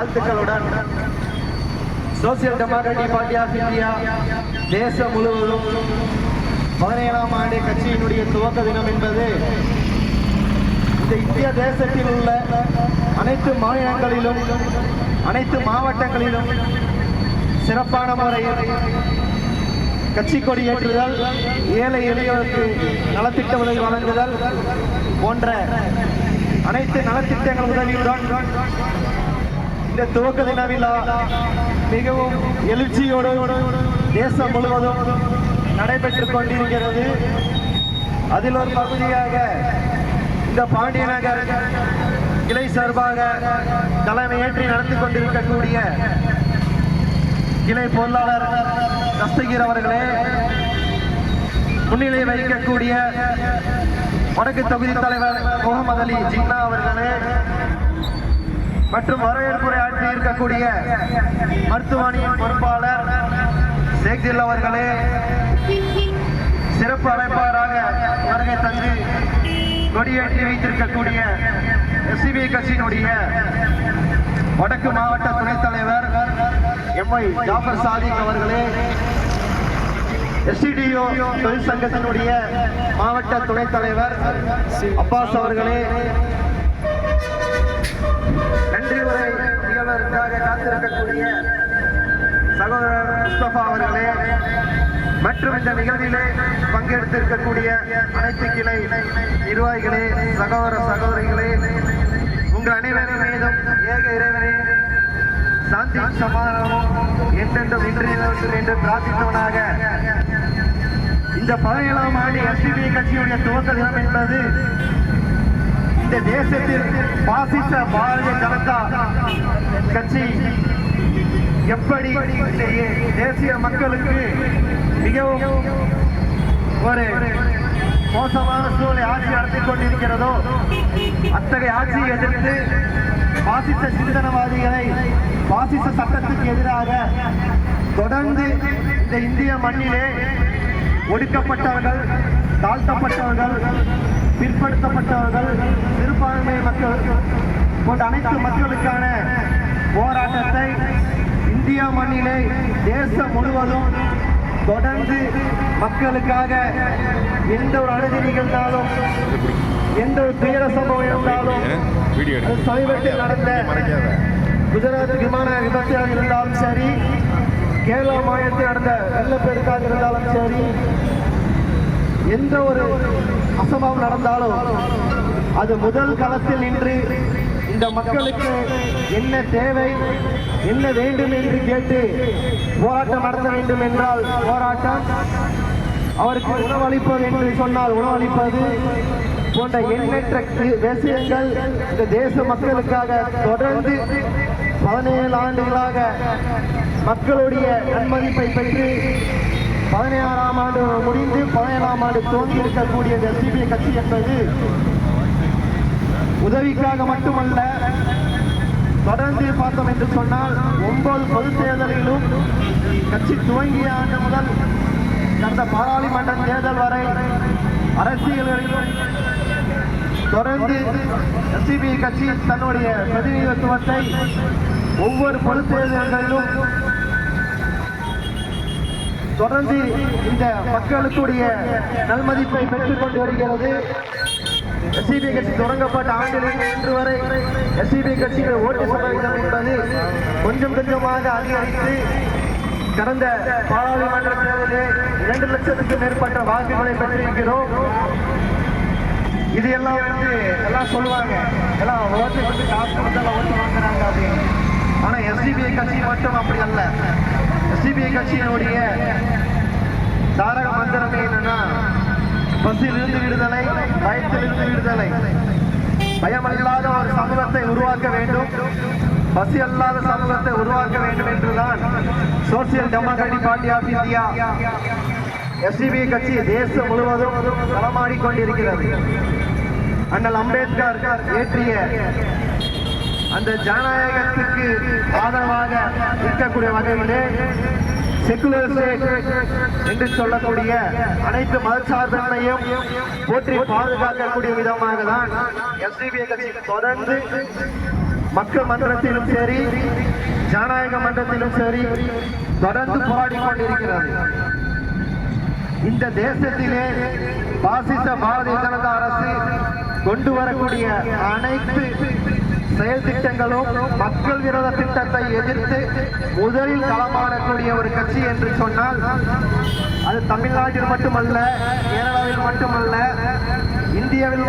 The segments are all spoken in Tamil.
வாழ்த்துக்களுடன் social democratic party of India தேசம் முழுவதும் பதினேழாம் ஆண்டு கட்சியினுடைய துவக்க தினம் என்பது இந்த இந்திய தேசத்தில் உள்ள அனைத்து மாநிலங்களிலும் அனைத்து மாவட்டங்களிலும் சிறப்பான முறையில் கட்சி கொடி ஏற்றுதல் ஏழை எளியோருக்கு நலத்திட்ட உதவி வழங்குதல் போன்ற அனைத்து நலத்திட்டங்கள் உதவியுடன் இந்த துவக்க தின விழா மிகவும் எழுச்சியோடு தேசம் முழுவதும் நடைபெற்று கொண்டிருக்கிறது. அதில் ஒரு பகுதியாக இந்த பாண்டிய நகர் கிளை சார்பாக தலைமையேற்றி நடத்தி கொண்டிருக்கக்கூடிய கிளை பொருளாளர் தஸ்தகீர் அவர்களே முன்னிலை வகிக்கக்கூடிய வடக்கு தொகுதி தலைவர் முகமது அலி ஜின்னா அவர்களே மற்றும் வரவேற்புரை ஆற்றி இருக்கக்கூடிய மருத்துவமனையின் பொறுப்பாளர் சேக்தில் அவர்களே சிறப்பு அழைப்பாளராக வருகை தந்து கொடியேற்றி வைத்திருக்கக்கூடிய எஸ்சிபி கட்சியினுடைய வடக்கு மாவட்ட துணைத் தலைவர் எம்ஐ ஜாஃபர் சாதிக் அவர்களே எஸ்டிடிஓ தொழிற்சங்கத்தினுடைய மாவட்ட துணைத் தலைவர் அப்பாஸ் அவர்களே நன்றி உரை நிகழ்வதற்காக காத்திருக்கக்கூடிய சகோதரர் முஸ்தபா அவர்களே மற்றும் இந்த நிகழ்விலே பங்கெடுத்திருக்கக்கூடிய அனைத்து கிளை நிர்வாகிகளே சகோதர சகோதரிகளே உங்கள் அனைவரின் மீதும் ஏக இறைவனே சாந்தி சமாதானமும் என்றென்றும் இன்று என்று பிரார்த்தித்தவனாக இந்த பதினேழாம் ஆண்டு எஸ்பிபி கட்சியுடைய துவக்க தினம் என்பது இந்த தேசத்தில் பாசிச பாரதிய ஜனதா கட்சி எப்படி தேசிய மக்களுக்கு மிகவும் ஒரு மோசமான சூழலை ஆட்சி நடத்திக் கொண்டிருக்கிறதோ அத்தகைய ஆட்சியை எதிர்த்து பாசிச சிந்தனவாதிகளை பாசிச சட்டத்துக்கு எதிராக தொடர்ந்து இந்த இந்திய மண்ணிலே ஒடுக்கப்பட்டவர்கள் தாழ்த்தப்பட்டவர்கள் பிற்படுத்தப்பட்டவர்கள் சிறுபான்மை மக்கள் போன்ற அனைத்து மக்களுக்கான போராட்டத்தை இந்தியா மண்ணிலே தேசம் முழுவதும் தொடர்ந்து மக்களுக்காக எந்த ஒரு அழுதி நிகழ்ந்தாலும் எந்த ஒரு துயர சம்பவம் இருந்தாலும் சமீபத்தில் நடந்த குஜராத் விமான விபத்தாக இருந்தாலும் சரி கேரளா மாநிலத்தில் நடந்த வெள்ளப்பெருக்காக இருந்தாலும் சரி எந்த ஒரு அசம்பவம் நடந்தாலும் அது முதல் களத்தில் நின்று இந்த மக்களுக்கு என்ன தேவை என்ன வேண்டும் என்று கேட்டு போராட்டம் நடத்த வேண்டும் என்றால் போராட்டம். அவருக்கு உணவளிப்பது என்று சொன்னால் உணவளிப்பது போன்ற எண்ணற்ற விஷயங்கள் இந்த தேச மக்களுக்காக தொடர்ந்து பதினேழு ஆண்டுகளாக மக்களுடைய நன்மதிப்பை பெற்று பதினேழாம் ஆண்டு முடிந்து பதினேழாம் ஆண்டு தோங்கி இருக்கக்கூடிய இந்த சிபிஐ கட்சி என்பது உதவிக்காக மட்டுமல்ல தொடர்ந்து பார்த்தோம் என்று சொன்னால் ஒன்பது பொது தேர்தலிலும் கட்சி துவங்கிய ஆண்டு முதல் கடந்த பாராளுமன்ற தேர்தல் வரை அரசியல்களிலும் தொடர்ந்து எஸ்டிபி கட்சி தன்னுடைய பிரதிநிதித்துவத்தை ஒவ்வொரு பொது தேர்தல்களிலும் தொடர்ந்து இந்த மக்களுக்குடைய நல்மதிப்பை பெற்றுக் கொண்டு வருகிறது. எஸ்சிபி கட்சி தொடங்கப்பட்ட ஆண்டிலிருந்து இன்று வரை எஸ்சிபி கட்சிகள் ஓட்டு சதவீதம் என்பது கொஞ்சம் கொஞ்சமாக அதிகரித்து கடந்த பாராளுமன்ற தேர்தலில் இரண்டு லட்சத்துக்கும் மேற்பட்ட வாக்குகளை பெற்றிருக்கிறோம். இது எல்லாம் வந்து எல்லாம் சொல்லுவாங்க. எல்லாம் ஓட்டு வந்து காசு கொடுத்தால ஓட்டு வாங்குறாங்க அப்படின்னு. ஆனால் எஸ்டிபிஐ கட்சி மட்டும் அப்படி அல்ல. எஸ்டிபிஐ கட்சியினுடைய தாரக மந்திரமே என்னன்னா பசியிலிருந்து விடுதலை பயத்திலிருந்து விடுதலை. பயமல்லாத ஒரு சமூகத்தை உருவாக்க வேண்டும். பசி அல்லாத சமூகத்தை உருவாக்க வேண்டும் என்றுதான் social democratic party of India SDP கட்சி தேசம் முழுவதும் களமாடி கொண்டிருக்கிறது அண்ணல் அம்பேத்கர் ஏற்றிய அந்த ஜனநாயகத்துக்கு ஆதரவாக இருக்கக்கூடிய வகையிலே செக்குலர் என்று சொல்லக்கூடிய அனைத்து மதச்சார்பின்மையும் போற்றி பாதுகாக்கக்கூடிய விதமாக தான் எஸ்டிபி கட்சி தொடர்ந்து மக்கள் மன்றத்திலும் சரி ஜனநாயக மன்றத்திலும் சரி தொடர்ந்து போராடி கொண்டிருக்கிறது இந்த தேசத்திலே பாசிச பாரதிய ஜனதா அரசு கொண்டு வரக்கூடிய அனைத்து செயல் திட்டங்களும் மக்கள் விரோத திட்டத்தை எதிர்த்து முதலில் களமாடக்கூடிய ஒரு கட்சி என்று சொன்னால் அது தமிழ்நாட்டில் மட்டுமல்ல கேரளாவில் மட்டுமல்ல இந்தியாவில்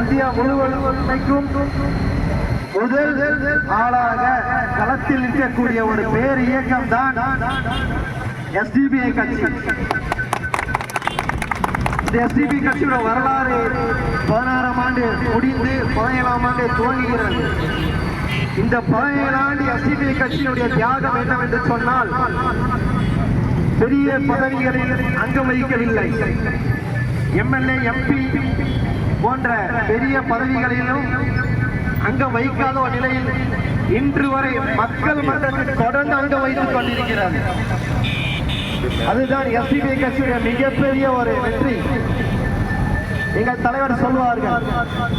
இந்தியா முழுவதும் முதல் ஆளாக களத்தில் நிற்கக்கூடிய ஒரு பேர் இயக்கம் தான் எஸ்டிபிஐ கட்சி. இந்த எஸ்டிபி கட்சியோட வரலாறு பதினாறாம் ஆண்டு முடிந்து பதினேழாம் ஆண்டு துவங்குகிறது. இந்த பதினேழு ஆண்டு எஸ்டிபி கட்சியினுடைய தியாகம் என்னவென்று சொன்னால் பெரிய பதவிகளில் அங்கம் வகிக்கவில்லை. எம்எல்ஏ எம்பி போன்ற பெரிய பதவிகளிலும் அங்கம் வகிக்காத ஒரு நிலையில் இன்று வரை மக்கள் மன்றத்தில் தொடர்ந்து அங்கம் வைத்துக் கொண்டிருக்கிறது அதுதான் எஸ்பிபி கட்சியுடைய மிகப்பெரிய ஒரு வெற்றி. எங்கள் தலைவர் சொல்வார்கள்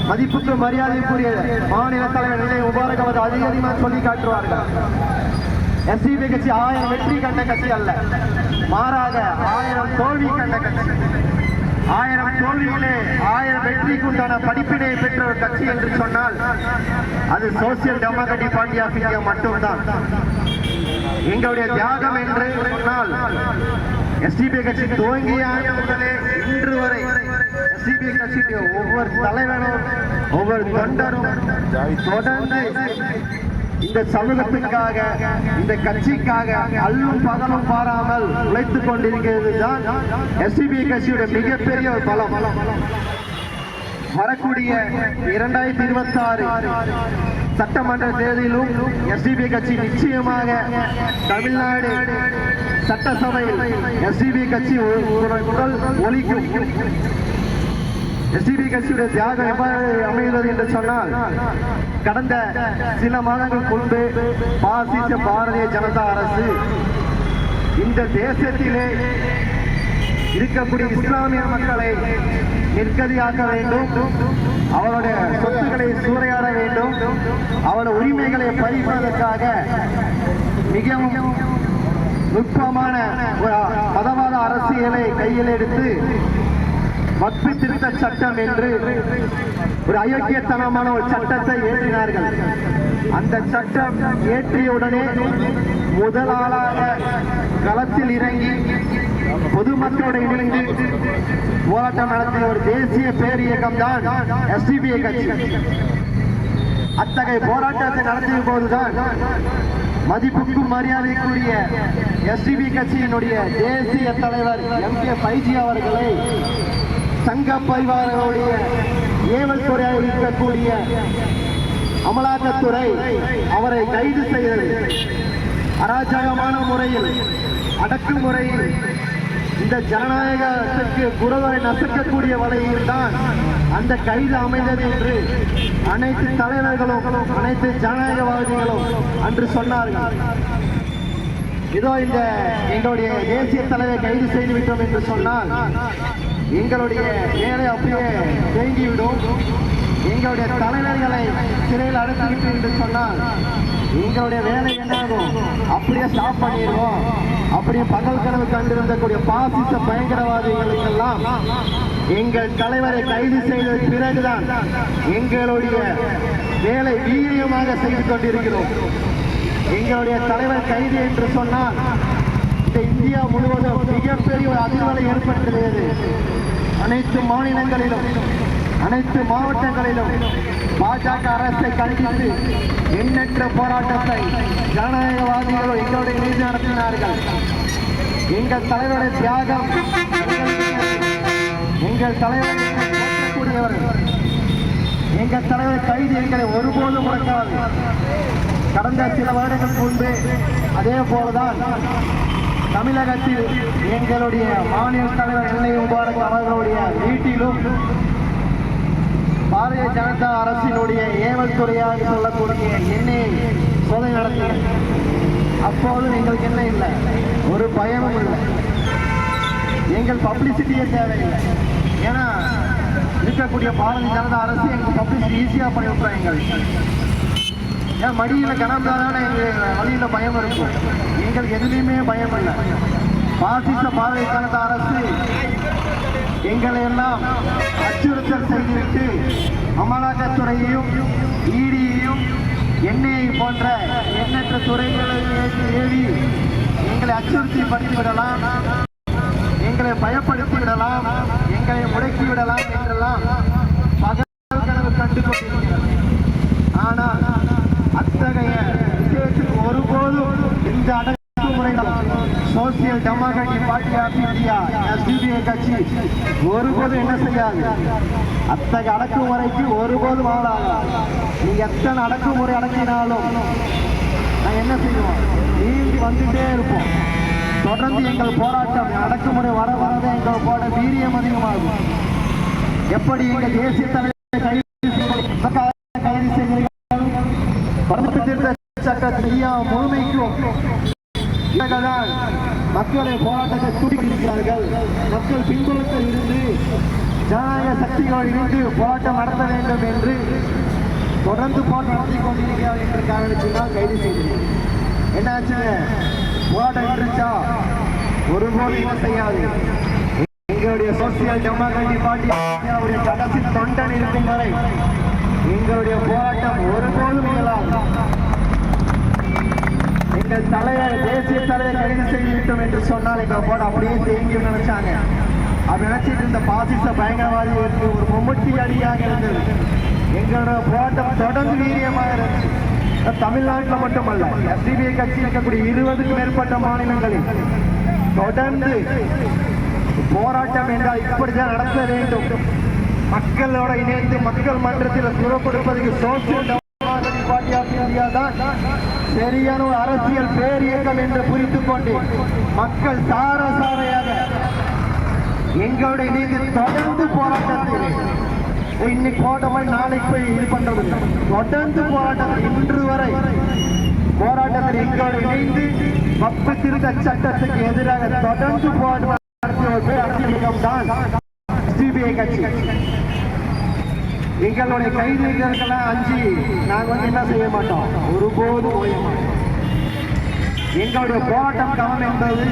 மதிப்புக்கு மரியாதைக்குரிய மாநில தலைவர் நிலை உபாரகவது அதிக அதிகமாக சொல்லி காட்டுவார்கள். எஸ்பிபி கட்சி ஆயிரம் வெற்றி கண்ட கட்சி அல்ல. மாறாக ஆயிரம் தோல்வி கண்ட கட்சி. ஆயிரம் தோல்வியிலே ஆயிரம் வெற்றிக்கு உண்டான படிப்பினை பெற்ற ஒரு கட்சி என்று சொன்னால் அது social democratic party of India மட்டும்தான். எங்களுடைய தியாகம் என்று சொன்னால் எஸ்டிபி கட்சி துவங்கிய முதலே இன்று வரை எஸ்டிபி கட்சிக்கு ஒவ்வொரு தலைவரும் ஒவ்வொரு தொண்டரும் தொடர்ந்து இந்த சமூகத்துக்காக இந்த கட்சிக்காக அல்லும் பகலும் பாராமல் உழைத்துக் கொண்டிருக்கிறது தான் எஸ்டிபி கட்சியுடைய மிகப்பெரிய ஒரு பலம். வரக்கூடிய இரண்டாயிரத்தி இருபத்தி ஆறு சட்டமன்ற தேர்தலிலும் எஸ்டிபி கட்சி நிச்சயமாக தமிழ்நாடு சட்டசபையில் எஸ்டிபி கட்சி ஒரு- குரல் ஒலிக்கும். எஸ்டிபி கட்சியுடைய தியாகம் எவ்வாறு அமைகிறது என்று சொன்னால் கடந்த சில மாதங்கள் முன்பு பாசிச பாரதிய ஜனதா அரசு இந்த தேசத்திலே இருக்கக்கூடிய இஸ்லாமிய மக்களை நிர்கதியாக்க வேண்டும். அவருடைய சொத்துக்களை சூறையாட அவன உரிமைகளை பறிப்பதற்காக மிகவும் நுட்பமான மதவாத அரசியலை கையில் எடுத்து வக்பு திருத்த சட்டம் என்று ஒரு அயோக்கியத்தனமான ஒரு சட்டத்தை ஏற்றினார்கள். அந்த சட்டம் இயற்றியவுடனே முதலாளாக களத்தில் இறங்கி பொதுமக்களோடு இணைந்து போராட்டம் நடத்திய ஒரு தேசிய பேரியக்கம் தான் எஸ்டிபிஐ கட்சி. அத்தகைய போராட்டத்தை நடத்திய போதுதான் மதிப்புக்கும் மரியாதைக்குரிய எஸ்டிபி கட்சியினுடைய தேசிய தலைவர் எம் கே பைஜி அவர்களை சங்க பரிவாரங்களுடைய ஏவல் துறையாக இருக்கக்கூடிய அமலாக்கத்துறை அவரை கைது செய்தது. அராஜகமான முறையில் அடக்குமுறையில் இந்த ஜனநாயகத்திற்கு குரவரை நசுக்கக்கூடிய வகையில் தான் அந்த கைது அமைந்தது என்று அனைத்து தலைவர்களும் அனைத்து ஜனநாயகவாதிகளும் அன்று சொன்னார்கள். இதோ இந்த எங்களுடைய தேசிய தலைவர் கைது செய்து விட்டோம் என்று சொன்னால் எங்களுடைய வேலை அப்படியே தேங்கிவிடும். எங்களுடைய தலைவர்களை சிறையில் அடைத்துவிட்டு என்று சொன்னால் எங்களுடைய வேலை என்னாகும்? அப்படியே ஸ்டாப் பண்ணிடுவோம். அப்படியே பகல் கனவு கண்டிருந்தக்கூடிய பாசிச பயங்கரவாதிகளுக்கெல்லாம் எங்கள் தலைவரை கைது செய்த பிறகுதான் எங்களுடைய வேலை வீரியமாக செய்து கொண்டிருக்கிறோம். எங்களுடைய தலைவர் கைது என்று சொன்னால் இந்த இந்தியா முழுவதும் மிகப்பெரிய ஒரு அதிர்வலை ஏற்பட்டுள்ளது அனைத்து மாநிலங்களிலும் அனைத்து மாவட்டங்களிலும் பாஜக அரசை கண்டித்து எண்ணற்ற போராட்டத்தை ஜனநாயகவாதிகளும் எங்களுடைய மீது நடத்தினார்கள். எங்கள் தலைவருடைய தியாகம் எங்கள் தலைவர் கூடியவர்கள் எங்கள் தலைவர் கைது எங்களை ஒருபோதும் முடக்காது கடந்த சில வருடங்கள் முன்பு அதே போலதான் தமிழகத்தில் எங்களுடைய மாநில தலைவர் எல்லை முபாரக் அவர்களுடைய வீட்டிலும் பாரதிய ஜனதா அரசினுடைய ஏவல் துறையாக சொல்லக்கூடிய எண்ணெய் சோதனை நடத்தின அப்போது எங்களுக்கு என்ன இல்லை? ஒரு பயமும் இல்லை. எங்கள் பப்ளிசிட்டியே தேவையில்லை. ஏன்னா இருக்கக்கூடிய பாரதிய ஜனதா அரசு எங்களுக்கு பப்ளிசிட்டி ஈஸியாக பண்ணி விட்டுறோம் எங்களுக்கு ஏன் மடியில் கனம் எங்கள் வழியில் பயம் இருக்கும். எங்களுக்கு எதுலேயுமே பயம் இல்லை. பாசிச பாரதிய ஜனதா அரசு எங்களை எல்லாம் அச்சுறுத்தல் செய்துவிட்டு அமலாக்கத்துறையையும் இடியையும் எண்ணெயை போன்ற எண்ணற்ற துறைகளை ஏறி ஏவி எங்களை அச்சுறுத்தி படுத்தி எங்களை பயப்படுத்தி விடலாம் எங்களை முடக்கி விடலாம் என்றெல்லாம் பகல் கனவு கண்டு கொண்டிருக்கிறது ஆனால் அத்தகைய விஷயத்துக்கு ஒருபோதும் இந்த அடங்கு social democratic party of India SDPI கட்சி. ஒருபோதும் என்ன செய்யாது? அத்தகைய அடக்குமுறைக்கு ஒருபோதும் ஆளாக நீ எத்தனை அடக்குமுறை அடக்கினாலும் நான் என்ன செய்வோம்? நீங்கி வந்துட்டே இருப்போம். தொடர்ந்து எங்கள் போராட்டம் அடக்குமுறை வர வரவே எங்கள் போட வீரியம் அதிகமாகும். எப்படி எங்கள் தேசிய தலைவர் கைது கைது செய்கிறீர்கள்? பரப்பு திருத்த சட்ட முழுமைக்கும் மக்களுடைய மக்களை போராட்டத்தை துடிக்கிறார்கள் மக்கள் பின்புலத்தில் இருந்து ஜனநாயக சக்திகளோடு இருந்து போராட்டம் நடத்த வேண்டும் என்று தொடர்ந்து போராட்டம் நடத்தி கொண்டிருக்கிறார் என்ற காரணத்தினால் கைது செய்தேன் என்னாச்சு? போராட்டம் இருந்துச்சா ஒருபோது என்ன செய்யாது. எங்களுடைய சோசியல் டெமோக்ராட்டிக் பார்ட்டி கடைசி தொண்டன் இருக்கும் வரை எங்களுடைய போராட்டம் ஒருபோதும் இயலாது. எங்கள் தலைவர் தேசிய தலைவர் கைது செய்து விட்டோம் என்று சொன்னால் எங்களை போட அப்படியே தேங்கி நினைச்சாங்க. அப்படி நினைச்சிட்டு இருந்த பாசிச பயங்கரவாதிகளுக்கு ஒரு மும்முட்டி அடியாக இருந்தது. எங்களோட போராட்டம் தொடர்ந்து வீரியமாக இருந்துச்சு. தமிழ்நாட்டில் மட்டுமல்ல எஸ்டிபிஐ கட்சி இருக்கக்கூடிய இருபதுக்கும் மேற்பட்ட மாநிலங்களில். தொடர்ந்து போராட்டம் என்றால் இப்படிதான் நடத்த வேண்டும். மக்களோட இணைந்து மக்கள் மன்றத்தில் குரல் கொடுப்பதற்கு social democratic party of India தான். சரியான ஒரு அரசியல் பேர் இயக்கம் என்று புரிந்து கொண்டு மக்கள் சார சாரையாக எங்களுடைய நீதி தொடர்ந்து போராட்டத்தில் இன்னைக்கு போட்ட மாதிரி நாளைக்கு போய் இது பண்றது தொடர்ந்து போராட்டத்தில் இன்று வரை போராட்டத்தில் எங்களோடு இணைந்து மக்கள் திருத்த சட்டத்துக்கு எதிராக தொடர்ந்து போராட்டம் நடத்திய ஒரு பேர் அரசியல் தான் சிபிஐ கட்சி. எங்களுடைய கைதிகளுக்கெல்லாம் அஞ்சு நாங்கள் வந்து என்ன செய்ய மாட்டோம்? ஒருபோதும் ஓய மாட்டோம். எங்களுடைய போராட்டம் களம் என்பது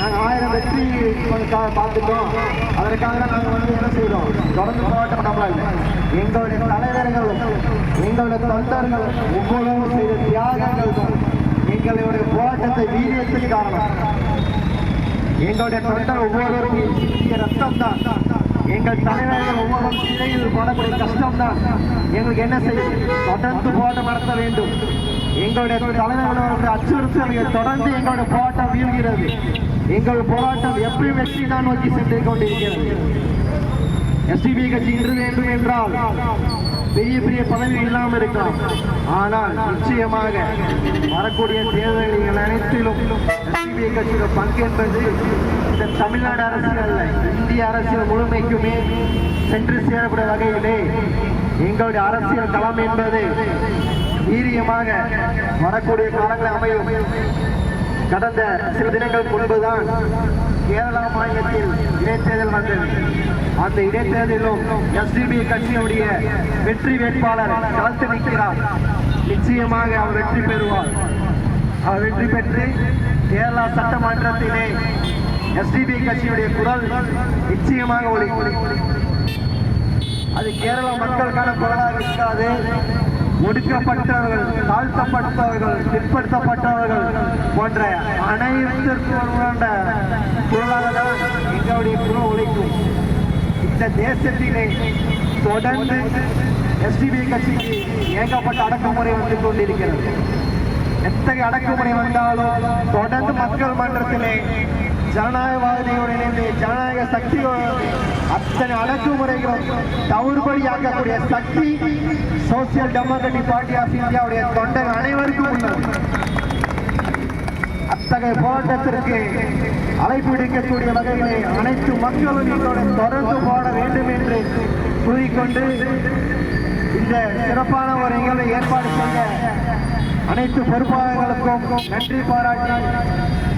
நாங்கள் ஆயிரம் வெற்றி பார்த்துட்டோம். அதற்காக நாங்கள் வந்து என்ன செய்கிறோம் தொடர்ந்து போராட்டம் பண்ணல எங்களுடைய தலைவர்கள் எங்களுடைய தொண்டர்கள் ஒவ்வொருவரும் செய்த தியாகங்கள் எங்களுடைய போராட்டத்தை வீரியத்துக்கு காரணம். எங்களுடைய தொண்டர் ஒவ்வொருவரும் ரத்தம் தான். எங்கள் தலைவர்கள் ஒவ்வொரு சிறையில் போடக்கூடிய கஷ்டம்தான். எங்களுக்கு என்ன செய்யும் தொடர்ந்து போராட்டம் நடத்த வேண்டும். எங்களுடைய தலைவர்களுடைய அச்சுறுத்தல்கள் தொடர்ந்து எங்களுடைய போராட்டம் வீழ்கிறது. எங்கள் போராட்டம் எப்படி வெற்றி தான் நோக்கி சென்று கொண்டிருக்கிறது. எஸ்டிபி கட்சி இன்று வேண்டும் என்றால் பெரிய பெரிய பதவி இல்லாமல் இருக்கலாம். ஆனால் நிச்சயமாக வரக்கூடிய தேர்தல்கள் அனைத்திலும் எஸ்டிபி கட்சியோட பங்கு என்பது இந்த தமிழ்நாடு அரசியல் அல்ல. இந்திய அரசியல் முழுமைக்குமே சென்று சேரக்கூடிய வகையிலே எங்களுடைய அரசியல் களம் என்பது வீரியமாக வரக்கூடிய காலங்கள் அமையும். கடந்த சில தினங்கள் முன்புதான் கேரளா மாநிலத்தில் இடைத்தேர்தல் வந்தது. அந்த இடைத்தேர்தலிலும் எஸ்டிபி கட்சியுடைய வெற்றி வேட்பாளர் களத்தில் நிற்கிறார். நிச்சயமாக அவர் வெற்றி பெறுவார். அவர் வெற்றி பெற்று கேரளா சட்டமன்றத்திலே எஸ்டிபி கட்சியுடைய குரல் நிச்சயமாக ஒளி அது கேரள மக்களுக்கான குரலாக இருக்காது. ஒடுக்கப்பட்டவர்கள் தாழ்த்தப்பட்டவர்கள் பிற்படுத்தப்பட்டவர்கள் போன்ற அனைத்திற்கும் குரலாக எங்களுடைய குரல் உழைக்கும். இந்த தேசத்திலே தொடர்ந்து எஸ்டிபி கட்சிக்கு ஏகப்பட்ட அடக்குமுறை வந்து கொண்டிருக்கிறது. எத்தகைய அடக்குமுறை வந்தாலும் தொடர்ந்து மக்கள் மன்றத்திலே ஜனநாயகவாதியோடு இணைந்து ஜனநாயக சக்தியோடு அத்தனை அடக்குமுறைகளும் தவறுபடியாக்கக்கூடிய சக்தி சோசியல் டெமோக்ராட்டிக் பார்ட்டி ஆஃப் இந்தியாவுடைய தொண்டர்கள் அனைவருக்கும் உள்ளது. அத்தகைய போராட்டத்திற்கு அழைப்பு விடுக்கக்கூடிய வகையிலே அனைத்து மக்களும் தொடர்ந்து போட வேண்டும் என்று கூறிக்கொண்டு இந்த சிறப்பான ஒரு நிகழ்வை ஏற்பாடு செய்த அனைத்து பொறுப்பாளர்களுக்கும் நன்றி பாராட்டி